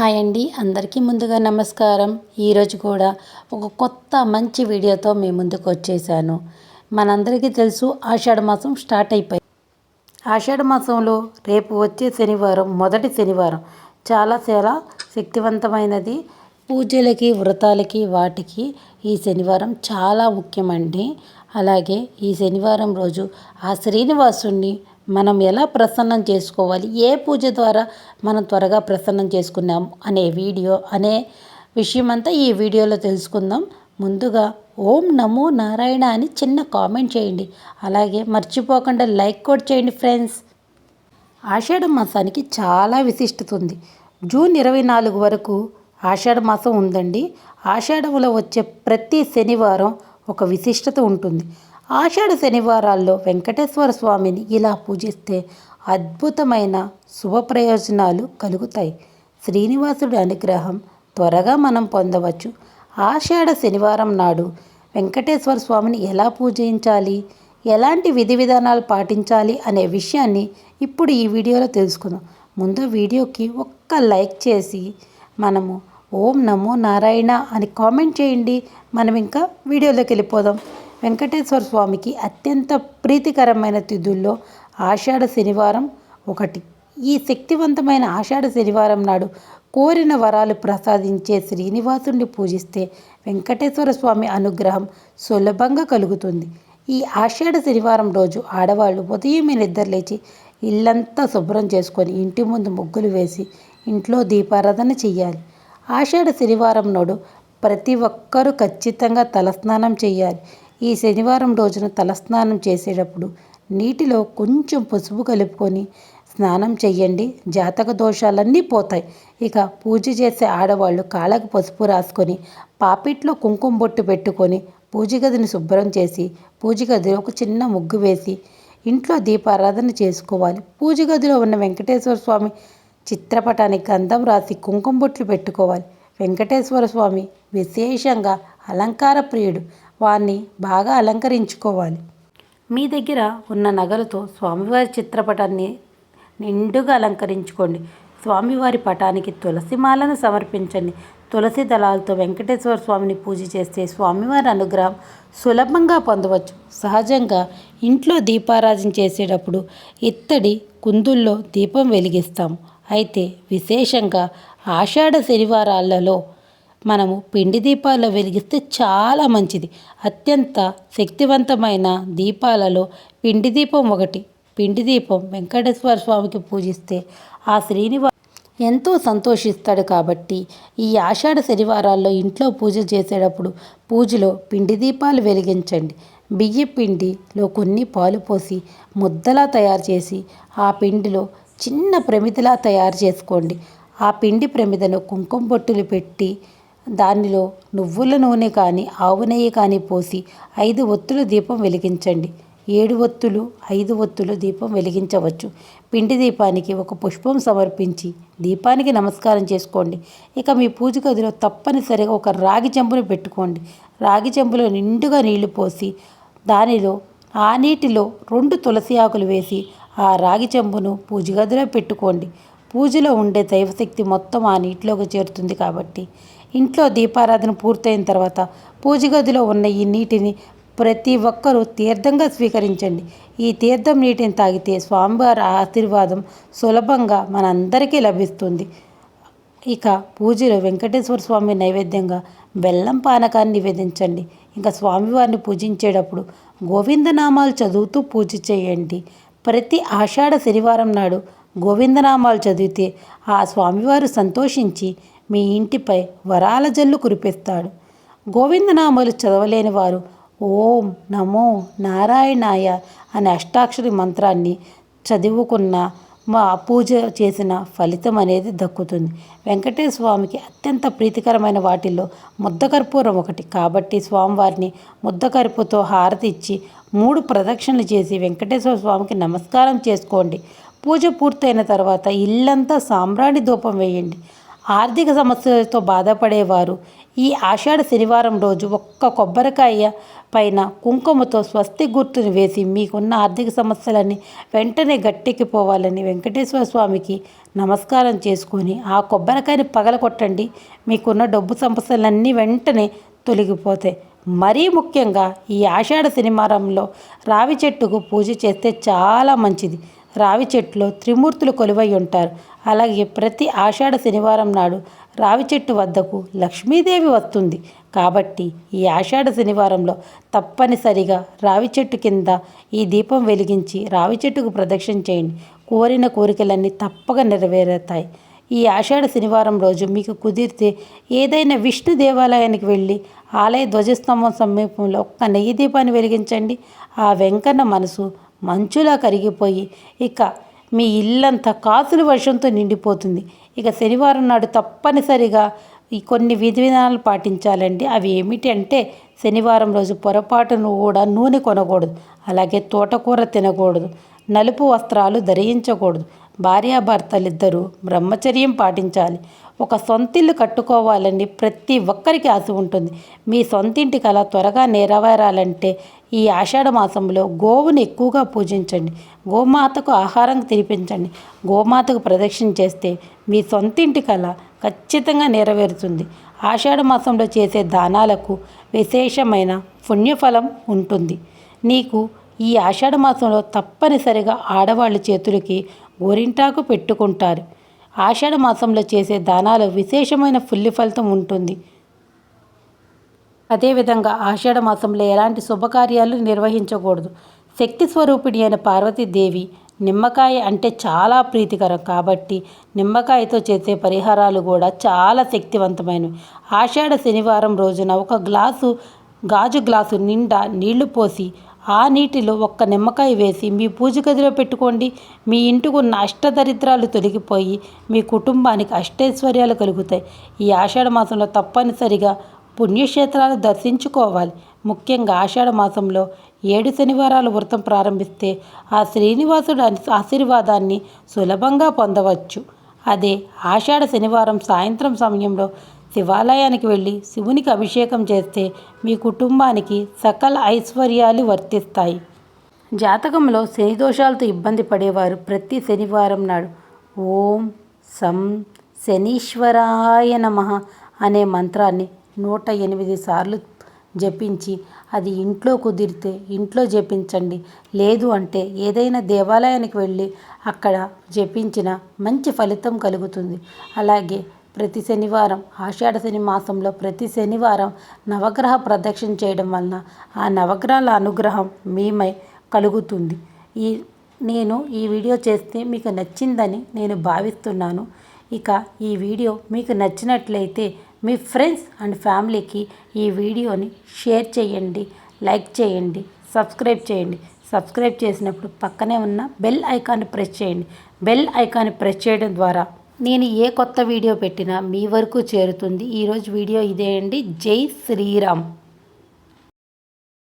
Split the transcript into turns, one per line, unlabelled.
Hi అండి అందరికీ ముందుగా నమస్కారం. ఈరోజు కూడా ఒక కొత్త మంచి వీడియోతో మీ ముందుకు వచ్చేసాను. మనందరికీ తెలుసు ఆషాఢ మాసం స్టార్ట్ అయిపోయి ఆషాఢ మాసంలో రేపు వచ్చే శనివారం మొదటి శనివారం. చాలా చాలా శక్తివంతమైనది. పూజలకి వ్రతాలకి వాటికి ఈ శనివారం చాలా ముఖ్యమండి. అలాగే ఈ శనివారం రోజు ఆ శ్రీనివాసుణ్ణి మనం ఎలా ప్రసన్నం చేసుకోవాలి? ఏ పూజ ద్వారా మనం త్వరగా ప్రసన్నం చేసుకున్నాం అనే వీడియో అనే విషయం అంతా ఈ వీడియోలో తెలుసుకుందాం. ముందుగా ఓం నమో నారాయణ అని చిన్న కామెంట్ చేయండి. అలాగే మర్చిపోకుండా లైక్ కూడా చేయండి ఫ్రెండ్స్. ఆషాఢ మాసానికి చాలా విశిష్టత ఉంది. జూన్ ఇరవై నాలుగు వరకు ఆషాఢ మాసం ఉందండి. ఆషాఢంలో వచ్చే ప్రతి శనివారం ఒక విశిష్టత ఉంటుంది. ఆషాఢ శనివారాల్లో వెంకటేశ్వర స్వామిని ఇలా పూజిస్తే అద్భుతమైన శుభ ప్రయోజనాలు కలుగుతాయి. శ్రీనివాసుడి అనుగ్రహం త్వరగా మనం పొందవచ్చు. ఆషాఢ శనివారం నాడు వెంకటేశ్వర స్వామిని ఎలా పూజించాలి? ఎలాంటి విధి విధానాలు పాటించాలి అనే విషయాన్ని ఇప్పుడు ఈ వీడియోలో తెలుసుకుందాం. ముందు వీడియోకి ఒక్క లైక్ చేసి మనము ఓం నమో నారాయణ అని కామెంట్ చేయండి. మనం ఇంకా వీడియోలోకి వెళ్ళిపోదాం. వెంకటేశ్వర స్వామికి అత్యంత ప్రీతికరమైన తిథుల్లో ఆషాఢ శనివారం ఒకటి. ఈ శక్తివంతమైన ఆషాఢ శనివారం నాడు కోరిన వరాలు ప్రసాదించే శ్రీనివాసుని పూజిస్తే వెంకటేశ్వర స్వామి అనుగ్రహం సులభంగా కలుగుతుంది. ఈ ఆషాఢ శనివారం రోజు ఆడవాళ్ళు ఉదయమే నిద్రలేచి ఇల్లంతా శుభ్రం చేసుకొని ఇంటి ముందు ముగ్గులు వేసి ఇంట్లో దీపారాధన చెయ్యాలి. ఆషాఢ శనివారం నాడు ప్రతి ఒక్కరూ ఖచ్చితంగా తలస్నానం చేయాలి ఈ శనివారం రోజున తలస్నానం చేసేటప్పుడు నీటిలో కొంచెం పసుపు కలుపుకొని స్నానం చెయ్యండి. జాతక దోషాలన్నీ పోతాయి. ఇక పూజ చేసే ఆడవాళ్ళు కాళ్ళకు పసుపు రాసుకొని పాపిట్లో కుంకుమ బొట్టు పెట్టుకొని పూజ గదిని శుభ్రం చేసి పూజ గదిలో ఒక చిన్న ముగ్గు వేసి ఇంట్లో దీపారాధన చేసుకోవాలి. పూజ గదిలో ఉన్న వెంకటేశ్వర స్వామి చిత్రపటానికి గంధం రాసి కుంకుమ బొట్లు పెట్టుకోవాలి. వెంకటేశ్వర స్వామి విశేషంగా అలంకార ప్రియుడు. వారిని బాగా అలంకరించుకోవాలి. మీ దగ్గర ఉన్న నగలతో స్వామివారి చిత్రపటాన్ని నిండుగా అలంకరించుకోండి. స్వామివారి పటానికి తులసి మాలను సమర్పించండి. తులసి దళాలతో వెంకటేశ్వర స్వామిని పూజ చేస్తే స్వామివారి అనుగ్రహం సులభంగా పొందవచ్చు. సహజంగా ఇంట్లో దీపారాధన చేసేటప్పుడు ఇత్తడి కుందుల్లో దీపం వెలిగిస్తాం. అయితే విశేషంగా ఆషాఢ శనివారాలలో మనము పిండి దీపాలు వెలిగిస్తే చాలా మంచిది. అత్యంత శక్తివంతమైన దీపాలలో పిండి దీపం ఒకటి. పిండి దీపం వెంకటేశ్వర స్వామికి పూజిస్తే ఆ శ్రీనివాస ఎంతో సంతోషిస్తాడు కాబట్టి ఈ ఆషాఢ శనివారాల్లో ఇంట్లో పూజ చేసేటప్పుడు పూజలో పిండి దీపాలు వెలిగించండి. బియ్య పిండిలో కొన్ని పాలు పోసి ముద్దలా తయారు చేసి ఆ పిండిలో చిన్న ప్రమిదిలా తయారు చేసుకోండి. ఆ పిండి ప్రమిదను కుంకుమ బొట్టులు పెట్టి దానిలో నువ్వుల నూనె కానీ ఆవు నెయ్యి కానీ పోసి ఐదు ఒత్తులు దీపం వెలిగించండి. ఏడు ఒత్తులు ఐదు ఒత్తులు దీపం వెలిగించవచ్చు. పిండి దీపానికి ఒక పుష్పం సమర్పించి దీపానికి నమస్కారం చేసుకోండి. ఇక మీ పూజ గదిలో తప్పనిసరిగా ఒక రాగి చెంబును పెట్టుకోండి. రాగి చెంబులో నిండుగా నీళ్ళు పోసి దానిలో ఆ నీటిలో రెండు తులసి ఆకులు వేసి ఆ రాగి చెంబును పూజ గదిలో పెట్టుకోండి. పూజలో ఉండే దైవశక్తి మొత్తం ఆ నీటిలోకి చేరుతుంది కాబట్టి. ఇంట్లో దీపారాధన పూర్తయిన తర్వాత పూజ గదిలో ఉన్న ఈ నీటిని ప్రతి ఒక్కరూ తీర్థంగా స్వీకరించండి. ఈ తీర్థం నీటిని తాగితే స్వామివారి ఆశీర్వాదం సులభంగా మనందరికీ లభిస్తుంది. ఇక పూజలో వెంకటేశ్వర స్వామి నైవేద్యంగా బెల్లం పానకాన్ని నివేదించండి. ఇంకా స్వామివారిని పూజించేటప్పుడు గోవిందనామాలు చదువుతూ పూజ చేయండి. ప్రతి ఆషాఢ శనివారం నాడు గోవిందనామాలు చదివితే ఆ స్వామివారు సంతోషించి మీ ఇంటిపై వరాల జల్లు కురిపిస్తాడు. గోవిందనామాలు చదవలేని వారు ఓం నమో నారాయణాయ అనే అష్టాక్షరి మంత్రాన్ని చదువుకున్న మా పూజ చేసిన ఫలితం అనేది దక్కుతుంది. వెంకటేశ్వర స్వామికి అత్యంత ప్రీతికరమైన వాటిల్లో ముద్దకర్పూరం ఒకటి. కాబట్టి స్వామివారిని ముద్దకర్పుతో హారతి ఇచ్చి మూడు ప్రదక్షిణలు చేసి వెంకటేశ్వర స్వామికి నమస్కారం చేసుకోండి. పూజ పూర్తయిన తర్వాత ఇల్లంతా సాంబ్రాణి ధూపం వేయండి. ఆర్థిక సమస్యలతో బాధపడేవారు. ఈ ఆషాఢ శనివారం రోజు ఒక్క కొబ్బరికాయ పైన కుంకుమతో స్వస్తి గుర్తుని వేసి మీకున్న ఆర్థిక సమస్యలన్నీ వెంటనే గట్టెక్కిపోవాలని వెంకటేశ్వర స్వామికి నమస్కారం చేసుకొని ఆ కొబ్బరికాయని పగలకొట్టండి మీకున్న డబ్బు సమస్యలన్నీ వెంటనే తొలగిపోతాయి. మరీ ముఖ్యంగా ఈ ఆషాఢ శనివారంలో రావి చెట్టుకు పూజ చేస్తే చాలా మంచిది. రావి చెట్టులో త్రిమూర్తులు కొలువై ఉంటారు. అలాగే ప్రతి ఆషాఢ శనివారం నాడు రావి చెట్టు వద్దకు లక్ష్మీదేవి వస్తుంది. కాబట్టి ఈ ఆషాఢ శనివారంలో తప్పనిసరిగా రావి చెట్టు కింద ఈ దీపం వెలిగించి రావి చెట్టుకు ప్రదక్షిణ చేయండి. కోరిన కోరికలన్నీ తప్పక నెరవేరుతాయి. ఈ ఆషాఢ శనివారం రోజు మీకు కుదిరితే ఏదైనా విష్ణు దేవాలయానికి వెళ్ళి ఆలయ ధ్వజస్తంభం సమీపంలో ఒక్క నెయ్యి దీపాన్ని వెలిగించండి. ఆ వెంకన్న మనసు మంచులా కరిగిపోయి ఇక మీ ఇల్లంతా కాసుల వర్షంతో నిండిపోతుంది. ఇక శనివారం నాడు తప్పనిసరిగా ఈ కొన్ని విధి విధానాలు పాటించాలండి. అవి ఏమిటి అంటే శనివారం రోజు పొరపాటును కూడా నూనె కొనకూడదు. అలాగే తోటకూర తినకూడదు. నలుపు వస్త్రాలు ధరించకూడదు. భార్యాభర్తలిద్దరూ బ్రహ్మచర్యం పాటించాలి. ఒక సొంతిల్లు కట్టుకోవాలని ప్రతి ఒక్కరికి ఆశ ఉంటుంది. మీ సొంతింటి కళ త్వరగా నెరవేరాలంటే ఈ ఆషాఢ మాసంలో గోవుని ఎక్కువగా పూజించండి. గోమాతకు ఆహారం తినిపించండి. గోమాతకు ప్రదక్షిణ చేస్తే మీ సొంతింటి కళ ఖచ్చితంగా నెరవేరుతుంది. ఆషాఢ మాసంలో చేసే దానాలకు విశేషమైన పుణ్యఫలం ఉంటుంది. నీకు ఈ ఆషాఢ మాసంలో తప్పనిసరిగా ఆడవాళ్ళ చేతులకి గోరింటాకు పెట్టుకుంటారు. ఆషాఢ మాసంలో చేసే దానాలు విశేషమైన ఫుల్లి ఫలితం ఉంటుంది. అదేవిధంగా ఆషాఢ మాసంలో ఎలాంటి శుభకార్యాలు నిర్వహించకూడదు. శక్తి స్వరూపిణి అయిన పార్వతీదేవి నిమ్మకాయ అంటే చాలా ప్రీతికరం. కాబట్టి నిమ్మకాయతో చేసే పరిహారాలు కూడా చాలా శక్తివంతమైనవి. ఆషాఢ శనివారం రోజున ఒక గ్లాసు గాజు గ్లాసు నిండా నీళ్ళు పోసి ఆ నీటిలో ఒక్క నిమ్మకాయ వేసి మీ పూజ గదిలో పెట్టుకోండి. మీ ఇంటికి ఉన్న అష్టదరిద్రాలు తొలగిపోయి మీ కుటుంబానికి అష్టైశ్వర్యాలు కలుగుతాయి. ఈ ఆషాఢ మాసంలో తప్పనిసరిగా పుణ్యక్షేత్రాలు దర్శించుకోవాలి. ముఖ్యంగా ఆషాఢ మాసంలో ఏడు శనివారాలు వ్రతం ప్రారంభిస్తే ఆ శ్రీనివాసుడు ఆశీర్వాదాన్ని సులభంగా పొందవచ్చు. అదే ఆషాఢ శనివారం సాయంత్రం సమయంలో శివాలయానికి వెళ్ళి శివునికి అభిషేకం చేస్తే మీ కుటుంబానికి సకల ఐశ్వర్యాలు వర్తిస్తాయి. జాతకంలో శని దోషాలతో ఇబ్బంది పడేవారు ప్రతి శనివారం నాడు. ఓం సం శనీశ్వరాయ నమ అనే మంత్రాన్ని నూట ఎనిమిది సార్లు జపించి అది ఇంట్లో కుదిరితే ఇంట్లో జపించండి. లేదు అంటే ఏదైనా దేవాలయానికి వెళ్ళి అక్కడ జపించిన మంచి ఫలితం కలుగుతుంది. అలాగే ప్రతి శనివారం ఆషాఢ శని మాసంలో ప్రతి శనివారం నవగ్రహ ప్రదక్షిణ చేయడం వలన ఆ నవగ్రహాల అనుగ్రహం మీమై కలుగుతుంది. ఈ నేను ఈ వీడియో చేస్తే మీకు నచ్చిందని నేను భావిస్తున్నాను. ఇక ఈ వీడియో మీకు నచ్చినట్లయితే మీ ఫ్రెండ్స్ అండ్ ఫ్యామిలీకి ఈ వీడియోని షేర్ చేయండి లైక్ చేయండి సబ్స్క్రైబ్ చేయండి. సబ్స్క్రైబ్ చేసినప్పుడు పక్కనే ఉన్న బెల్ ఐకాన్ ప్రెస్ చేయండి. బెల్ ఐకాన్ ప్రెస్ చేయడం ద్వారా నేను ఏ కొత్త వీడియో పెట్టినా మీ వరకు చేరుతుంది. ఈరోజు వీడియో ఇదే అండి. జై శ్రీరామ్.